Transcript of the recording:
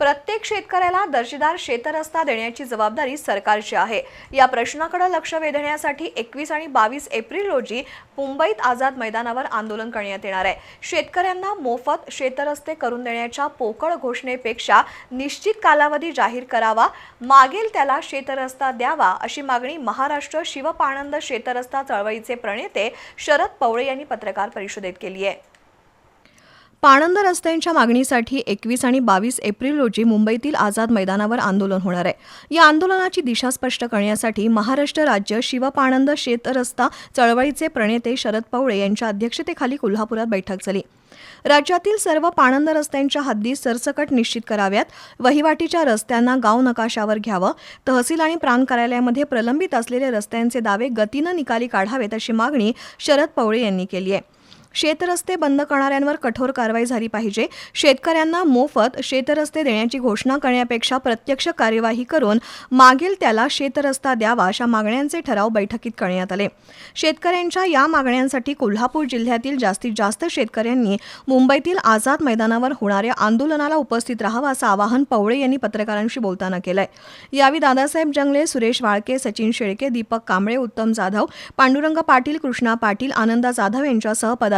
प्रत्येक शेतकऱ्याला दर्जेदार शेतरस्ता देण्याची जबाबदारी सरकारची आहे. या प्रश्नाकडे लक्ष वेधण्यासाठी एकवीस आणि बावीस एप्रिल रोजी मुंबईत आझाद मैदानावर आंदोलन करण्यात येणार आहे. शेतकऱ्यांना मोफत शेतरस्ते करून देण्याच्या पोकळ घोषणेपेक्षा निश्चित कालावधी जाहीर करावा मागेल त्याला शेतरस्ता द्यावा अशी मागणी महाराष्ट्र शिवपाणंद शेतरस्ता चळवळीचे प्रणेते शरद पवळे यांनी पत्रकार परिषदेत केली आहे. पाणंद रस्त्यांच्या मागणीसाठी एकवीस आणि बावीस एप्रिल रोजी मुंबईतील आझाद मैदानावर आंदोलन होणार आहे. या आंदोलनाची दिशा स्पष्ट करण्यासाठी महाराष्ट्र राज्य शिवपाणंद शेतरस्ता चळवळीचे प्रणेते शरद पवळे यांच्या अध्यक्षतेखाली कोल्हापुरात बैठक झाली. राज्यातील सर्व पाणंद रस्त्यांच्या हद्दी सरसकट निश्चित कराव्यात. वहिवाटीच्या रस्त्यांना गाव नकाशावर घ्यावं. तहसील आणि प्रांत कार्यालयामध्ये प्रलंबित असलेले रस्त्यांचे दावे गतीनं निकाली काढावेत अशी मागणी शरद पवळे यांनी केली आहे. शेतरस्ते बंद करणाऱ्यांवर कठोर कारवाई झाली पाहिजे. शेतकऱ्यांना मोफत शेतरस्ते देण्याची घोषणा करण्यापेक्षा प्रत्यक्ष कार्यवाही करून मागेल त्याला शेतरस्ता द्यावा अशा मागण्यांचे ठराव बैठकीत करण्यात आले. शेतकऱ्यांच्या या मागण्यांसाठी कोल्हापूर जिल्ह्यातील जास्तीत जास्त शेतकऱ्यांनी मुंबईतील आझाद मैदानावर होणाऱ्या आंदोलनाला उपस्थित राहावं असं आवाहन पवळे यांनी पत्रकारांशी बोलताना केलंय. यावेळी दादासाहेब जंगले सुरेश वाळके सचिन शेळके दीपक कांबळे उत्तम जाधव पांडुरंग पाटील कृष्णा पाटील आनंदा जाधव यांच्यासह